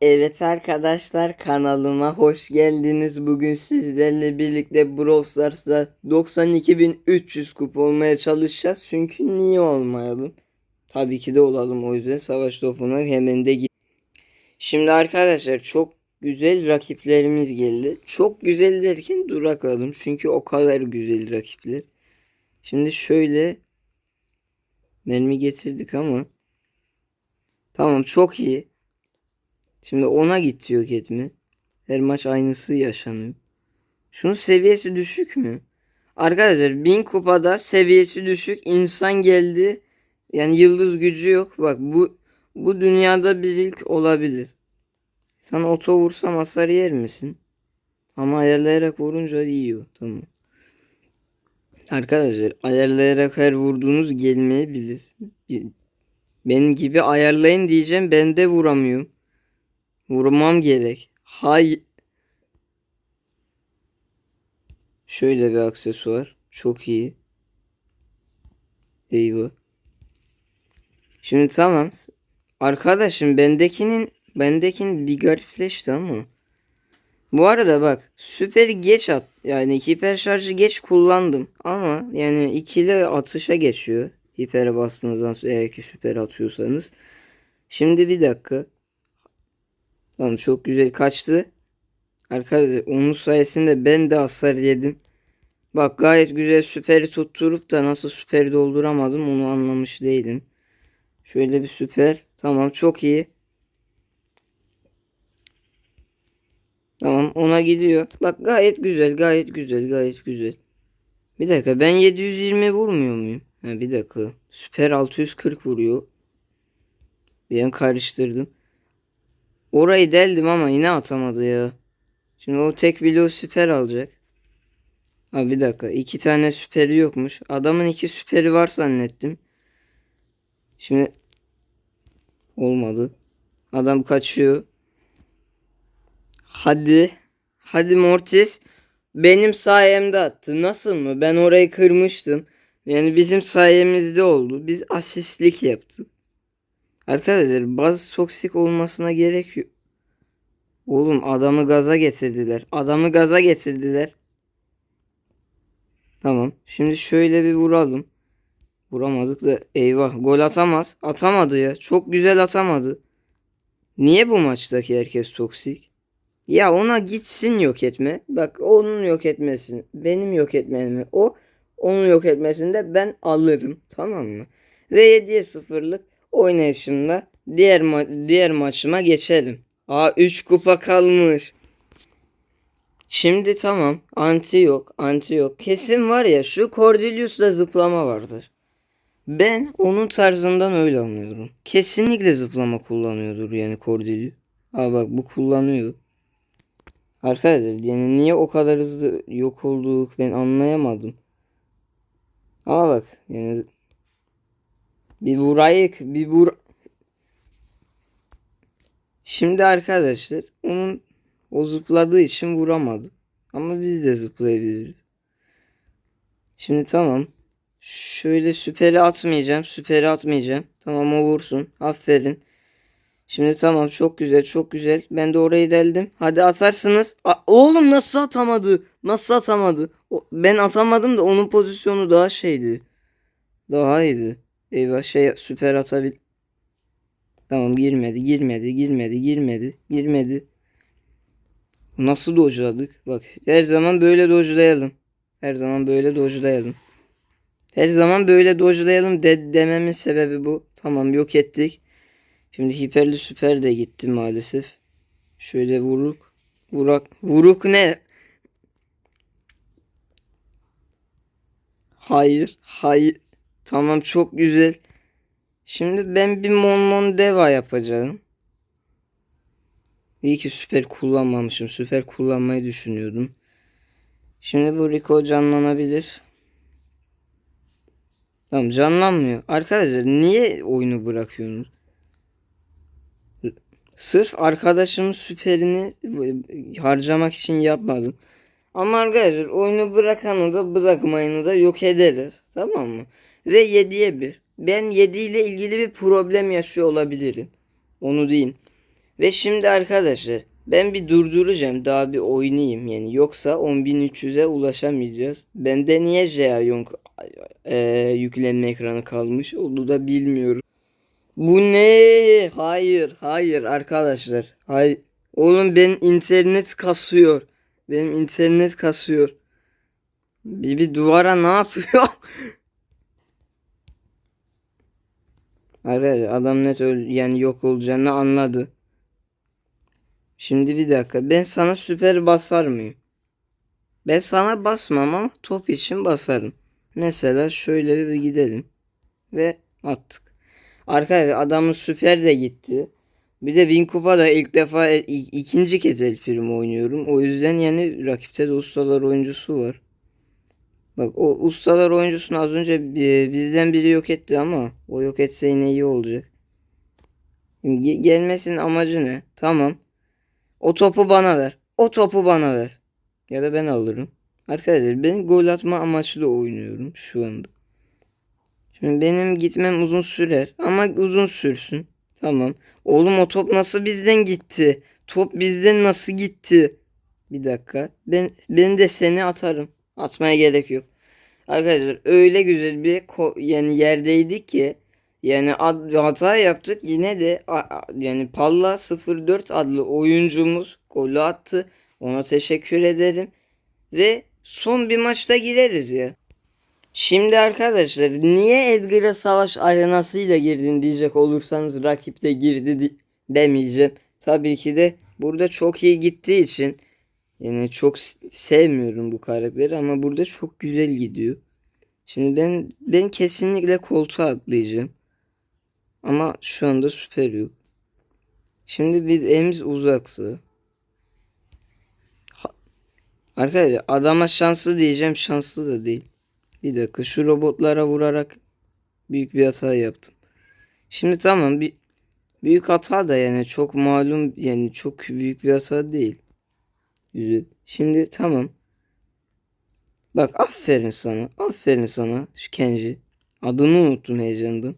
Evet arkadaşlar kanalıma hoş geldiniz. Bugün sizlerle birlikte Brawl Stars'ta 92.300 kupa olmaya çalışacağız. Çünkü niye olmayalım? Tabii ki de olalım o yüzden savaş topuna hemen de git. Şimdi arkadaşlar çok güzel rakiplerimiz geldi. Çok güzel derken durakladım. Çünkü o kadar güzel rakipler. Şimdi şöyle mermi getirdik ama tamam çok iyi. Şimdi ona gitti yok etme. Her maç aynısı yaşanıyor. Şunun seviyesi düşük mü? Arkadaşlar 1000 kupada seviyesi düşük insan geldi. Yani yıldız gücü yok. Bak bu bu dünyada bir ilk olabilir. Sana oto vursam hasar yer misin? Ama ayarlayarak vurunca yiyor. Tamam. Arkadaşlar ayarlayarak her vurduğunuz gelmeyebilir. Benim gibi ayarlayın diyeceğim ben de vuramıyorum. Vurmam gerek. Hay. Şöyle bir aksesuar. Çok iyi. Eyvah. Şimdi tamam. Arkadaşım bendekinin bendekinin bir garipleşti ama. Bu arada bak süper geç at yani hiper şarjı geç kullandım ama yani ikili atışa geçiyor. Hipere bastığınızdan eğer ki süper atıyorsanız. Şimdi bir dakika. Tamam çok güzel kaçtı. Arkadaşlar onun sayesinde ben de hasar yedim. Bak gayet güzel süperi tutturup da nasıl süperi dolduramadım onu anlamış değilim. Şöyle bir süper. Tamam çok iyi. Tamam ona gidiyor. Bak gayet güzel gayet güzel gayet güzel. Bir dakika ben 720 vurmuyor muyum? Ha, bir dakika. Süper 640 vuruyor. Bir an karıştırdım. Orayı deldim ama yine atamadı ya. Şimdi o tek bloğu süper alacak. Ha bir dakika. iki tane süperi yokmuş. Adamın iki süperi var zannettim. Şimdi olmadı. Adam kaçıyor. Hadi. Hadi Mortis. Benim sayemde attı. Nasıl mı? Ben orayı kırmıştım. Yani bizim sayemizde oldu. Biz asistlik yaptık. Arkadaşlar bazı toksik olmasına gerek yok. Oğlum adamı gaza getirdiler. Adamı gaza getirdiler. Tamam. Şimdi şöyle bir vuralım. Vuramadık da eyvah. Gol atamaz. Atamadı ya. Çok güzel atamadı. Niye bu maçtaki herkes toksik? Ya ona gitsin yok etme. Bak onun yok etmesin. Benim yok etmemi. O onun yok etmesinde ben alırım. Tamam mı? Ve 7'ye 0'lık oynayışımla diğer ma- diğer maçıma geçelim. Aa 3 kupa kalmış. Şimdi tamam. Anti yok. Anti yok. Kesin var ya şu Cordelius'la zıplama vardır. Ben onun tarzından öyle anlıyorum. Kesinlikle zıplama kullanıyordur yani Cordelius. Aa bak bu kullanıyor. Arkadaşlar yani niye o kadar hızlı yok olduk ben anlayamadım. Ama bak yani bir vurayık bir vur Şimdi arkadaşlar onun o zıpladığı için vuramadı. Ama biz de zıplayabiliriz. Şimdi tamam. Şöyle süperi atmayacağım. Süperi atmayacağım. Tamam o vursun. Aferin. Şimdi tamam çok güzel çok güzel. Ben de orayı deldim. Hadi atarsınız. A- Oğlum nasıl atamadı? Nasıl atamadı? O- ben atamadım da onun pozisyonu daha şeydi. Daha iyiydi. Eyvah şey süper atabil. Tamam girmedi girmedi girmedi girmedi girmedi. Nasıl dojladık? Bak her zaman böyle dojlayalım. Her zaman böyle dojlayalım. Her zaman böyle dojlayalım de dememin sebebi bu. Tamam yok ettik. Şimdi hiperli süper de gitti maalesef. Şöyle vuruk. Vurak. Vuruk ne? Hayır. Hayır. Tamam çok güzel. Şimdi ben bir Mon Mon Deva yapacağım. İyi ki süper kullanmamışım. Süper kullanmayı düşünüyordum. Şimdi bu Rico canlanabilir. Tamam canlanmıyor. Arkadaşlar niye oyunu bırakıyorsunuz? Sırf arkadaşımın süperini harcamak için yapmadım. Ama arkadaşlar oyunu bırakanı da bırakmayını da yok ederiz. Tamam mı? Ve 7'ye 1. Ben 7 ile ilgili bir problem yaşıyor olabilirim. Onu diyeyim. Ve şimdi arkadaşlar ben bir durduracağım daha bir oynayayım yani yoksa 10.300'e ulaşamayacağız. Bende niye Jeong e, yüklenme ekranı kalmış onu da bilmiyorum. Bu ne? Hayır, hayır arkadaşlar. Hayır. Oğlum benim internet kasıyor. Benim internet kasıyor. Bir, bir duvara ne yapıyor? Arkadaşlar adam net öl yani yok olacağını anladı. Şimdi bir dakika. Ben sana süper basar mıyım? Ben sana basmam ama top için basarım. Mesela şöyle bir gidelim. Ve attık. Arkadaşlar adamın süper de gitti. Bir de Bin Kupa da ilk defa el- ik- ikinci kez El Primo oynuyorum. O yüzden yani rakipte de ustalar oyuncusu var. Bak o ustalar oyuncusunu az önce e, bizden biri yok etti ama o yok etse yine iyi olacak. Gelmesinin amacı ne? Tamam. O topu bana ver. O topu bana ver. Ya da ben alırım. Arkadaşlar ben gol atma amaçlı oynuyorum şu anda. Şimdi benim gitmem uzun sürer ama uzun sürsün. Tamam. Oğlum o top nasıl bizden gitti? Top bizden nasıl gitti? Bir dakika. Ben ben de seni atarım. Atmaya gerek yok. Arkadaşlar öyle güzel bir yani yerdeydik ki yani hata yaptık yine de yani Palla 04 adlı oyuncumuz golü attı. Ona teşekkür ederim. Ve son bir maçta gireriz ya. Şimdi arkadaşlar niye Edgar'a savaş arenasıyla girdin diyecek olursanız rakip de girdi di- demeyeceğim. Tabii ki de burada çok iyi gittiği için yani çok sevmiyorum bu karakteri ama burada çok güzel gidiyor. Şimdi ben ben kesinlikle koltuğa atlayacağım. Ama şu anda süper yok. Şimdi bir elimiz uzaksı. Ha- Arkadaşlar adama şanslı diyeceğim şanslı da değil. Bir dakika şu robotlara vurarak büyük bir hata yaptım. Şimdi tamam bir büyük hata da yani çok malum yani çok büyük bir hata değil. Güzel. Şimdi tamam. Bak aferin sana. Aferin sana şu Kenji. Adını unuttum heyecandan.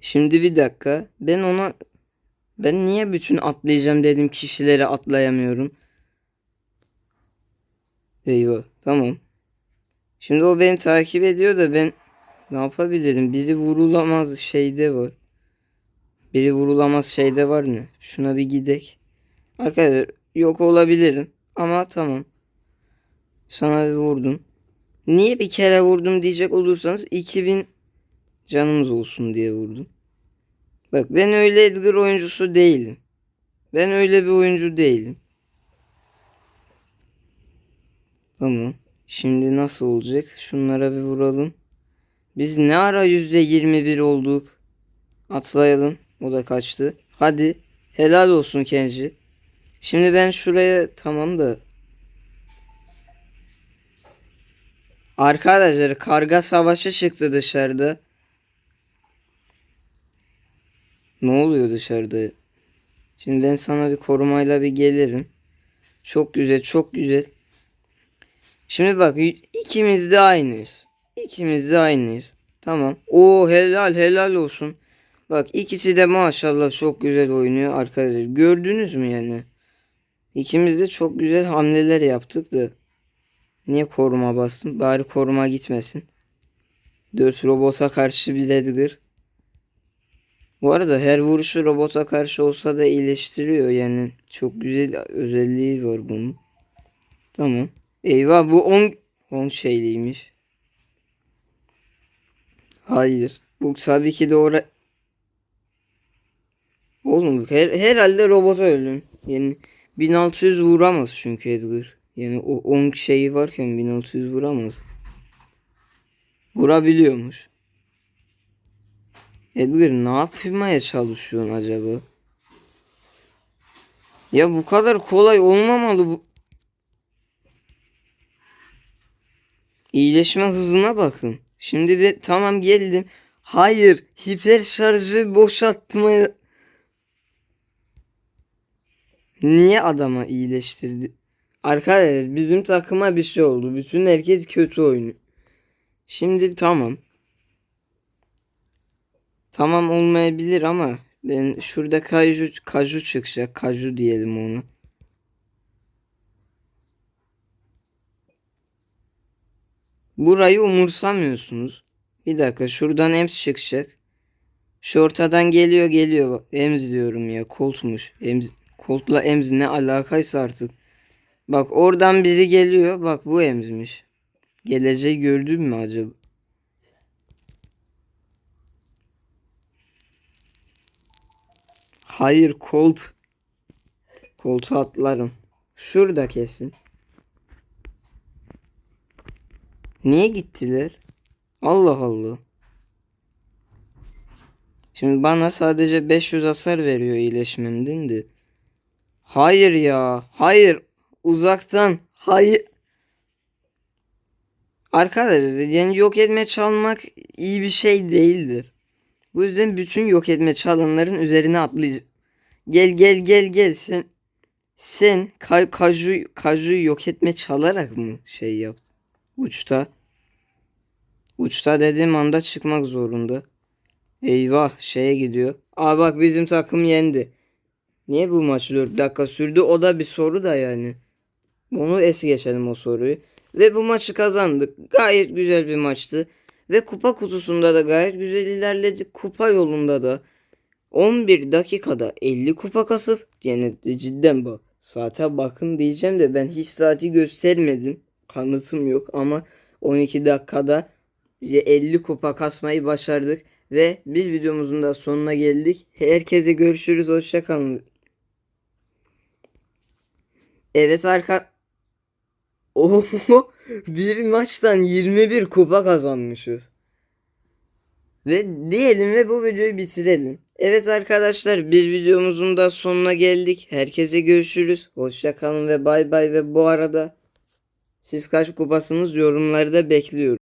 Şimdi bir dakika. Ben ona ben niye bütün atlayacağım dedim kişilere atlayamıyorum. Eyvah. Tamam. Şimdi o beni takip ediyor da ben ne yapabilirim? Biri vurulamaz şeyde var. Biri vurulamaz şeyde var ne? Şuna bir gidek. Arkadaşlar yok olabilirim. Ama tamam. Sana bir vurdum. Niye bir kere vurdum diyecek olursanız 2000 canımız olsun diye vurdum. Bak ben öyle Edgar oyuncusu değilim. Ben öyle bir oyuncu değilim. Tamam. Şimdi nasıl olacak? Şunlara bir vuralım. Biz ne ara yüzde 21 olduk? Atlayalım. O da kaçtı. Hadi. Helal olsun Kenji. Şimdi ben şuraya tamam da Arkadaşlar karga savaşı çıktı dışarıda. Ne oluyor dışarıda? Şimdi ben sana bir korumayla bir gelirim. Çok güzel, çok güzel. Şimdi bak ikimiz de aynıyız. İkimiz de aynıyız. Tamam. Oo helal helal olsun. Bak ikisi de maşallah çok güzel oynuyor arkadaşlar. Gördünüz mü yani? İkimiz de çok güzel hamleler yaptık da. Niye koruma bastım? Bari koruma gitmesin. 4 robota karşı bir Edgar. Bu arada her vuruşu robota karşı olsa da iyileştiriyor yani. Çok güzel özelliği var bunun. Tamam. Eyvah bu 10 10 şeyliymiş. Hayır. Bu tabii ki ora... Oğlum her, herhalde robota öldüm. Yani 1600 vuramaz çünkü Edgar. Yani o 10 şeyi varken 1600 vuramaz. Vurabiliyormuş. Edgar ne yapmaya çalışıyorsun acaba? Ya bu kadar kolay olmamalı bu. İyileşme hızına bakın. Şimdi bir tamam geldim. Hayır, hiper şarjı boşaltmaya Niye adama iyileştirdi? Arkadaşlar bizim takıma bir şey oldu. Bütün herkes kötü oynuyor. Şimdi tamam. Tamam olmayabilir ama Ben şurada kaju, kaju çıkacak. Kaju diyelim onu. Burayı umursamıyorsunuz. Bir dakika şuradan ems çıkacak. Şu ortadan geliyor geliyor. Ems diyorum ya. Colt'muş. Ems, Colt'la Ems ne alakaysa artık. Bak oradan biri geliyor. Bak bu Ems'miş. Geleceği gördün mü acaba? Hayır Colt. Colt'a atlarım. Şurada kesin. Niye gittiler? Allah Allah. Şimdi bana sadece 500 hasar veriyor iyileşmemden de. Hayır ya. Hayır. Uzaktan. Hayır. Arkadaşlar yani yok etme çalmak iyi bir şey değildir. Bu yüzden bütün yok etme çalanların üzerine atlayacağım. Gel gel gel gel sen. Sen ka kaju, kaju'yu yok etme çalarak mı şey yaptın? Uçta. Uçta dediğim anda çıkmak zorunda. Eyvah şeye gidiyor. Aa bak bizim takım yendi. Niye bu maç 4 dakika sürdü? O da bir soru da yani. Onu es geçelim o soruyu. Ve bu maçı kazandık. Gayet güzel bir maçtı. Ve kupa kutusunda da gayet güzel ilerledik. Kupa yolunda da 11 dakikada 50 kupa kasıp yani cidden bak saate bakın diyeceğim de ben hiç saati göstermedim. Kanıtım yok ama 12 dakikada 50 kupa kasmayı başardık. Ve bir videomuzun da sonuna geldik. Herkese görüşürüz. Hoşçakalın. Evet arka... Oho bir maçtan 21 kupa kazanmışız. Ve diyelim ve bu videoyu bitirelim. Evet arkadaşlar bir videomuzun da sonuna geldik. Herkese görüşürüz. Hoşçakalın ve bay bay ve bu arada siz kaç kupasınız yorumlarda bekliyorum.